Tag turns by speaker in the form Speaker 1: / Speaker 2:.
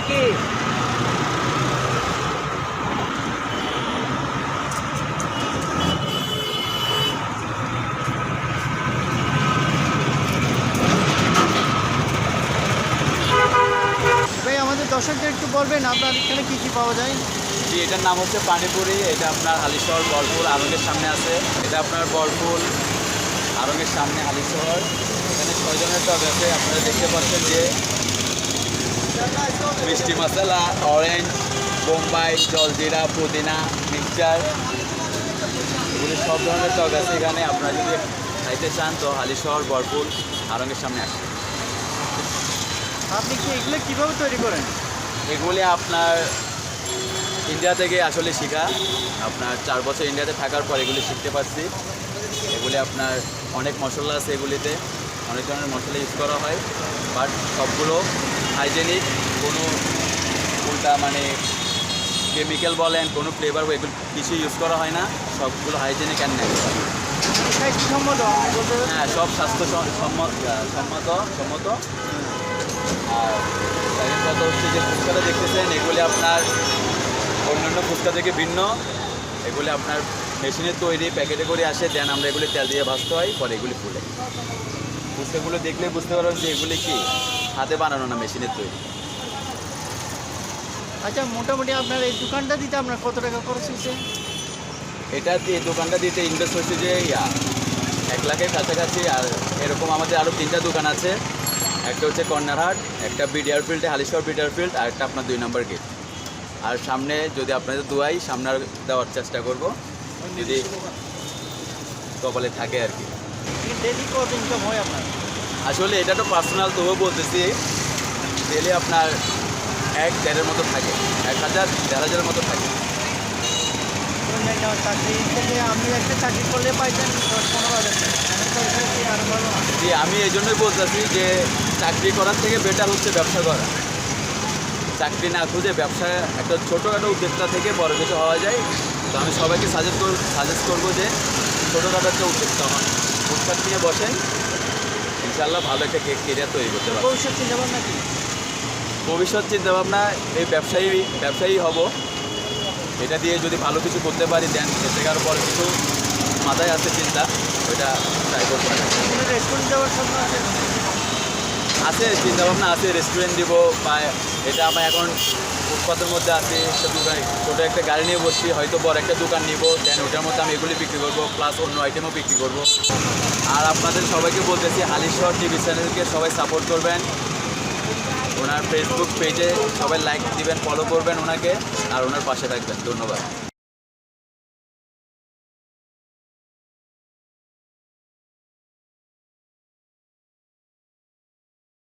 Speaker 1: কি
Speaker 2: ভাই আমাদের দর্শকদের একটু বলবেন আপনার এখানে কি কি পাওয়া যায়?
Speaker 3: জি এটার নাম হচ্ছে পানিপুরি এটা আপনার হালিশহর বরফুল আরঙের সামনে আছে। এটা আপনার বরফুল আরঙের সামনে হালিশহর। এখানে ছয়জনের টক আছে আপনারা দেখতে পাচ্ছেন যে মিষ্টি মশলা অরেঞ্জ বোম্বাই জলজিরা পুদিনা মিক্সচার। এগুলি সব ধরনের টক আছে এখানে। আপনারা যদি খাইতে চান তো হালিশহর বরফুল আরঙের সামনে আসেন।
Speaker 2: আপনি কি এগুলো কীভাবে তৈরি করেন?
Speaker 3: এগুলি আপনার ইন্ডিয়া থেকে আসলে শেখা। আপনার চার বছর ইন্ডিয়াতে থাকার পর এগুলি শিখতে পারছি। এগুলি আপনার অনেক মশলা আছে এগুলিতে। অনেক ধরনের মশলা ইউজ করা হয়। বাট সবগুলো হাইজেনিক কোনো উল্টা মানে কেমিক্যাল বলেন কোনো ফ্লেভার এগুলো কিছু ইউজ করা হয় না সবগুলো হাইজেনিক অ্যান্ড ন্যাচারাল? হ্যাঁ সব স্বাস্থ্য সম্মত সম্মত। সম্মত আর সেকেন্ড কথা হচ্ছে যে ফুচকাটা দেখতেছেন এগুলি আপনার অন্যান্য ফুচকা থেকে ভিন্ন। এগুলি আপনার মেশিনের তৈরি প্যাকেটে করে আসে দেন আমরা এগুলি তেল দিয়ে ভাজতে হয় পরে এগুলি ফুলে। ফুচকাগুলো দেখলে বুঝতে পারবেন যে এগুলি কি? হাতে বানানো না মেশিনের তৈরি?
Speaker 2: আচ্ছা মোটামুটি আপনার এই দোকানটা দিতে আপনার কত টাকা খরচ হয়েছে?
Speaker 3: এটা দিয়ে দোকানটা দিতে ইনভেস্ট হচ্ছে যে ইয়া এক লাখের কাছাকাছি আর এরকম আমাদের আরও তিনটা দোকান আছে। একটা হচ্ছে কর্নারহাট একটা বিডিআর ফিল্ডে হালিশহর বিডিআর ফিল্ড আর একটা আপনার দুই নম্বর গেট। আর সামনে যদি আপনাদের দুয়াই সামনে দেওয়ার চেষ্টা করব। যদি কপালে থাকে আর কি।
Speaker 2: ডেলি কত ইনকাম হয় আপনার?
Speaker 3: আসলে এটা তো পার্সোনাল তবুও বলতেছি ডেলি আপনার এক দেড়ের মতো থাকে। এক হাজার দেড় হাজারের মতো থাকে।
Speaker 2: চাকরি থেকে আমি একটা চাকরি করলে পাইতেন দশ পনেরো হাজার।
Speaker 3: জি আমি এই জন্যই বলতেছি যে চাকরি করার থেকে বেটার হচ্ছে ব্যবসা করা। চাকরি না খুঁজে ব্যবসা একটা ছোটোখাটো উদ্যোক্তা থেকে বড় কিছু হওয়া যায়। তো আমি সবাইকে সাজেস্ট করব সাজেস্ট করব যে ছোটোখাটো একটা উদ্যোক্তা হন। ফুটপাথ নিয়ে বসেন। ইনশাল্লাহ ভালো একটা কেক কেরিয়ার তৈরি করতে পারবেন
Speaker 2: ভবিষ্যৎ চিন্তা ভাবনা কি?
Speaker 3: ভবিষ্যৎ চিন্তাভাবনা এই ব্যবসায়ী ব্যবসায়ী হব। এটা দিয়ে যদি ভালো কিছু করতে পারি দেন থেকে আরও কিছু মাথায় আছে চিন্তা ওইটা ট্রাই করব।
Speaker 2: রেস্টুরেন্ট স্বপ্ন আছে
Speaker 3: আছে চিন্তা আছে রেস্টুরেন্ট দিব বা এটা আমার এখন ফুটপাতের মধ্যে আছে একটা দোকান ছোটো একটা গাড়ি নিয়ে বসছি, হয়তো বড় একটা দোকান নিব দেন ওটার মধ্যে আমি এগুলি বিক্রি করব প্লাস অন্য আইটেমও বিক্রি করব। আর আপনাদের সবাইকে বলতেছি হালিশহর টিভি চ্যানেলকে সবাই সাপোর্ট করবেন। ওনার ফেসবুক পেজে সবাই লাইক দিবেন ফলো করবেন ওনাকে, আর ওনার পাশে থাকবেন। ধন্যবাদ।